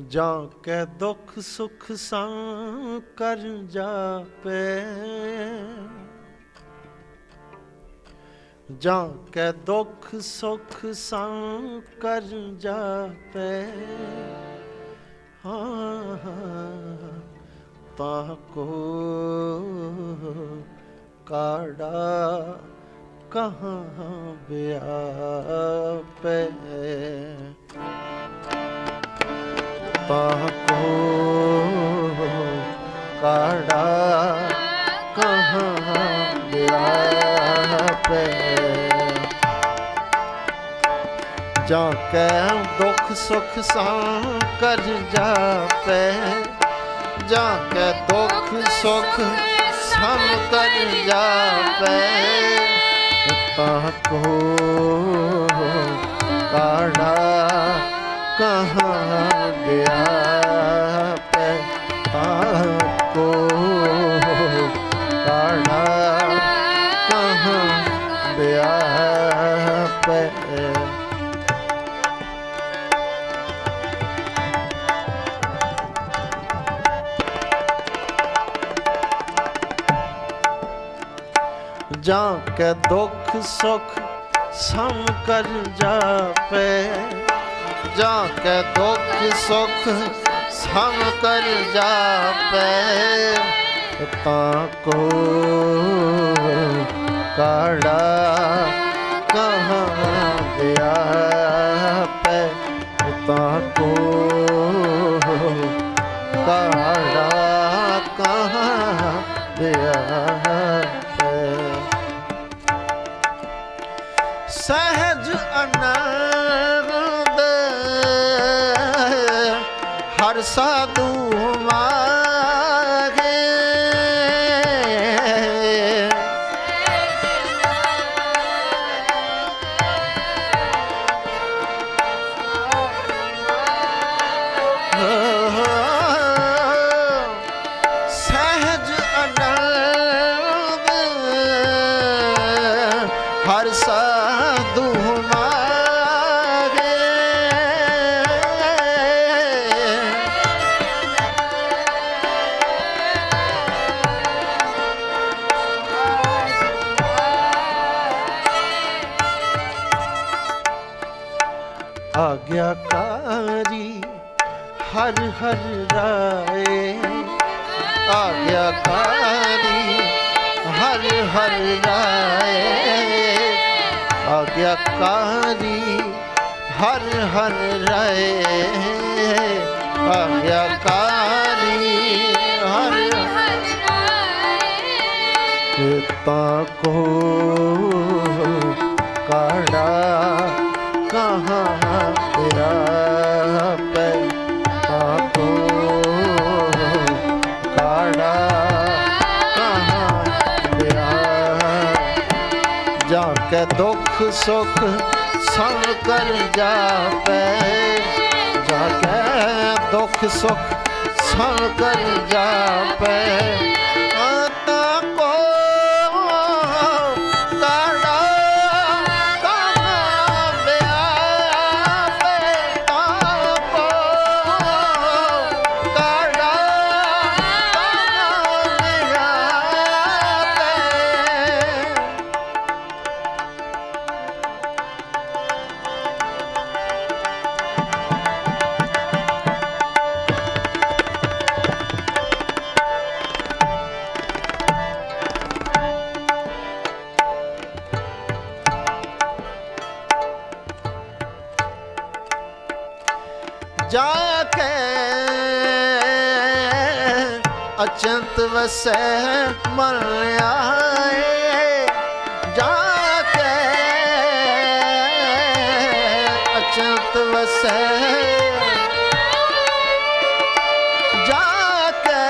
ਜਾਂ ਕੈ ਦੁੱਖ ਸੁਖ ਸਾਂ ਕਰ ਜਾਪੇ ਜਾਂ ਕੈ ਦੁੱਖ ਸੁਖ ਸਾਂ ਕਰ ਜਾਪੇ ਹਾਂ ਤਾ ਕੋ ਕਾੜਾ ਕਹਾਂ ਵਿਆਪੇ ਤਾਕੋ ਕਾੜਾ ਕਹਾਂ ਵਿਆਪੇ ਜਾਂ ਕੈ ਦੁਖ ਸੁਖ ਸਾਂ ਕਰ ਜਾਪੇ ਜਾਂ ਕੈ ਦੁਖ ਸੁਖ ਸਮ ਕਰ ਜਾਪੇ ਤਾਕੋ ਕਾੜਾ ਕਹਾਂ ਗਿਆ ਪੈ ਤਾਕੋ ਕਾੜਾ ਕਹਾਂ ਜਾਂ ਕੈ ਦੁਖ ਸੁਖ ਸਮ ਕਰ ਜਾਪੇ ਜਾ ਕੇ ਦੁੱਖ ਸੁਖ ਸਮ ਕਰ ਜਾਪੇ ਤਾਂ ਕੋ ਕਾੜਾ ਕਹਾਂ ਗਿਆ ਪੈ ਤਾਂ ਕੋ ਕਾੜਾ ਕਹਾਂ ਗਿਆ ਹਰ ਆਗਿਆਕਾਰੀ ਹਰ ਹਰ ਰਾਏ ਆਗਿਆਕਾਰੀ ਹਰ ਤਾਂ ਕੋ ਕਾੜਾ ਕਹਾਂ ਤੇਰਾ ਕੇ ਦੁੱਖ ਸੁਖ ਸੰਗ ਕਰ ਜਾਪੈ। ਜਾ ਕੇ ਦੁੱਖ ਸੁਖ ਸੰਗ ਕਰ ਜਾਪੈ। ਜਾ ਕੇ ਅਚੰਤ ਵਸੈ ਮਨ ਆਏ ਜਾ ਕੇ ਅਚੰਤ ਵਸੈ ਜਾ ਕੇ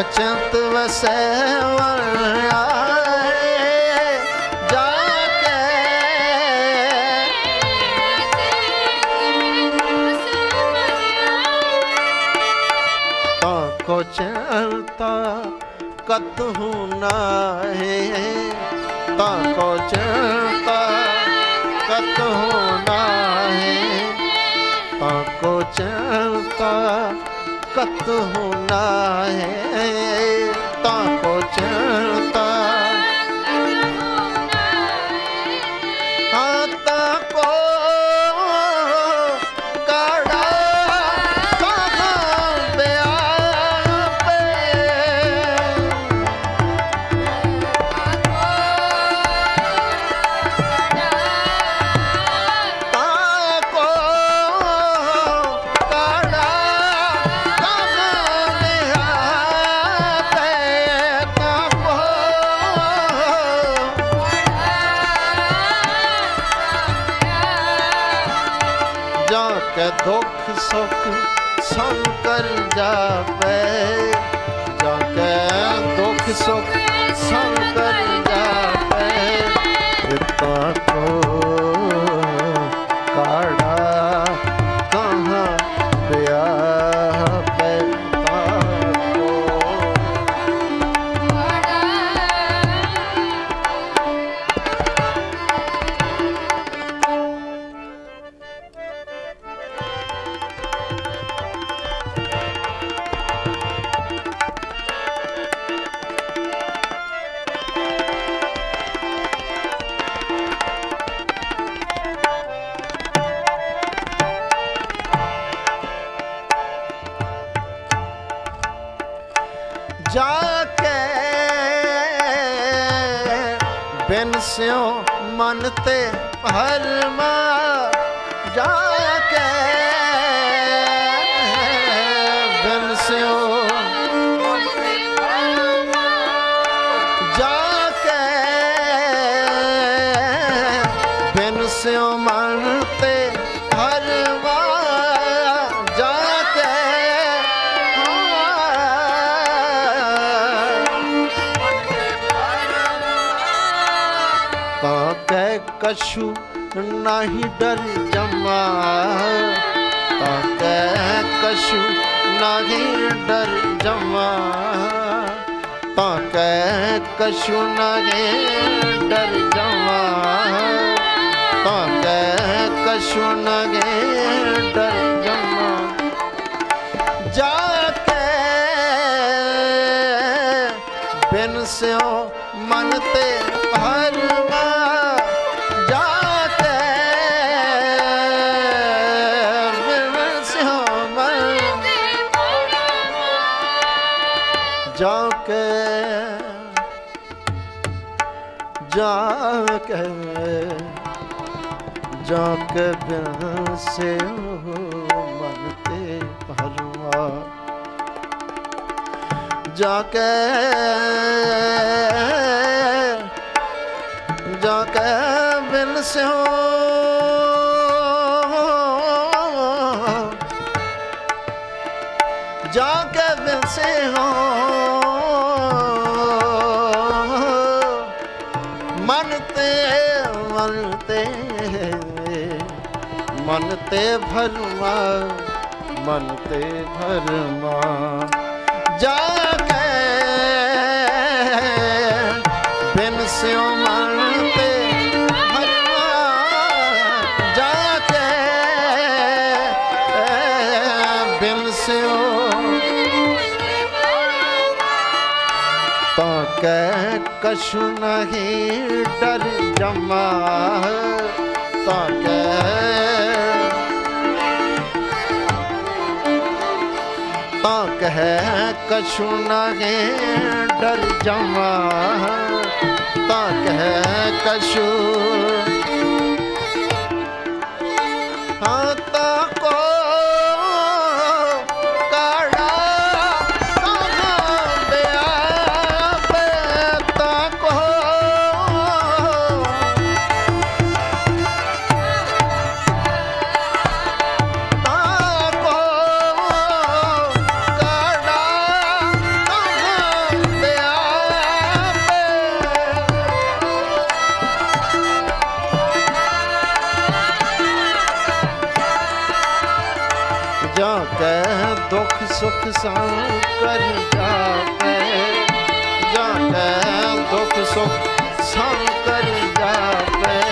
ਅਚੰਤ ਵਸੈ ਮਨ ਕਤਹੂ ਹੈ ਤਾਂ ਕੋ ਚਲਤਾ ਕਤਹੂ ਨਾਹੇ ਚਲਤਾ ਕਤ ਹੋਣਾ ਹੈ ਤਾਂ ਕੋ ਚਲਤਾ ਸੁਖ ਸ਼ੰਕਰ ਜਾਵੇ ਜਾ ਕੇ ਦੁੱਖ ਸੁਖ ਸ਼ੰਕਰ ਮਨ ਤੇ ਹਰਮਾ ਜਾ ਕੇ ਤਾਂ ਕਹਿ ਕਛੂ ਨਹੀਂ ਡਰ ਜਮਾ। ਤਾਂ ਕਹਿ ਕਛੂ ਨਹੀਂ ਡਰ ਜਮਾ। ਤਾਂ ਕਹਿ ਕਛੂ ਨਹੀਂ ਡਰ ਜਮਾ। ਤਾਂ ਕਹਿ ਕਛੂ ਨਹੀਂ ਡਰ ਜਮਾ। ਜਾ ਕੇ ਬਿਨ ਸਿਓ ਮਨ ਤੇ ਹਰਵਾ ਜਾ ਜਾ ਕੇ ਜਾ ਕੇ ਬਿਨ ਸਿਓ ਮਨ ਤੇ ਹਰਵਾ ਜਾ ਕੇ ਜਾ ਕੇ ਬਿਨ ਸਿਓ ਜਾ ਕੇ ਬਿਨ ਸਿਓ ਮਨ ਮਨ ਤੇ ਮਨ ਭਰਮਾ ਮਨ ਤੇ ਭਰਮਾ। ਜਾ ਕੇ ਬਿਨ ਸਿਓ ਕਛੁ ਨਹੀਂ ਡਰ ਜਮਾ ਤਾਂ ਤਾਂ ਕਹਿ ਕਛੁ ਨਹੀਂ ਡਰ ਜਮਾ। ਤਾਂ ਕਹਿ ਕਛੁ ਜਾਂ ਕੈ ਦੁੱਖ ਸੁਖ ਸਾਂ ਕਰ ਜਾਵੇ ਜਾ ਕੇ ਦੁੱਖ ਸੁਖ ਸੰਗ ਕਰ ਜਾਵੇ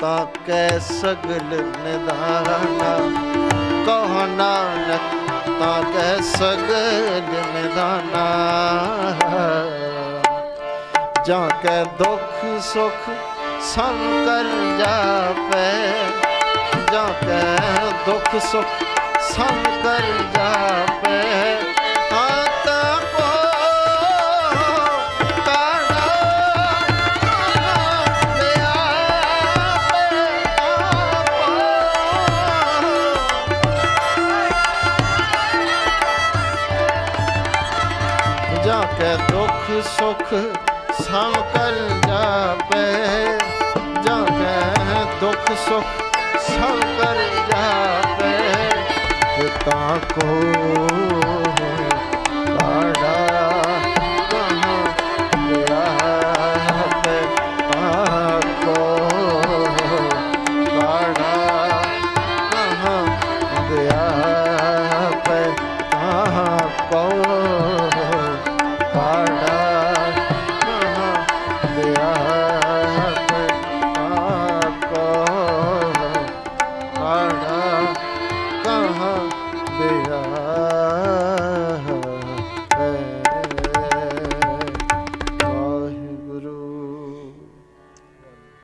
ਤਾਂ ਕੈ ਸਗਲ ਨਿਦਾਨਾ ਕਹੋ ਨਾਨਕ ਤਾਂ ਕੈ ਸਗਲ ਨਿਦਾਨਾ ਜਾਂ ਕੇ ਦੁੱਖ ਸੁਖ ਸੰਕਰ ਜਾਪੈ। ਜਾ ਕੇ ਦੁੱਖ ਸੁਖ ਸੰਕਰ ਜਾਪੈ। ਜਾ ਕੇ ਦੁੱਖ ਸੁਖ ਸਮ ਕਰ ਜਾਪੇ। ਜਾ ਕੇ ਦੁੱਖ ਸੁਖ ਸਮ ਕਰ ਜਾਪੇ। ਪਿਤਾ ਕੋ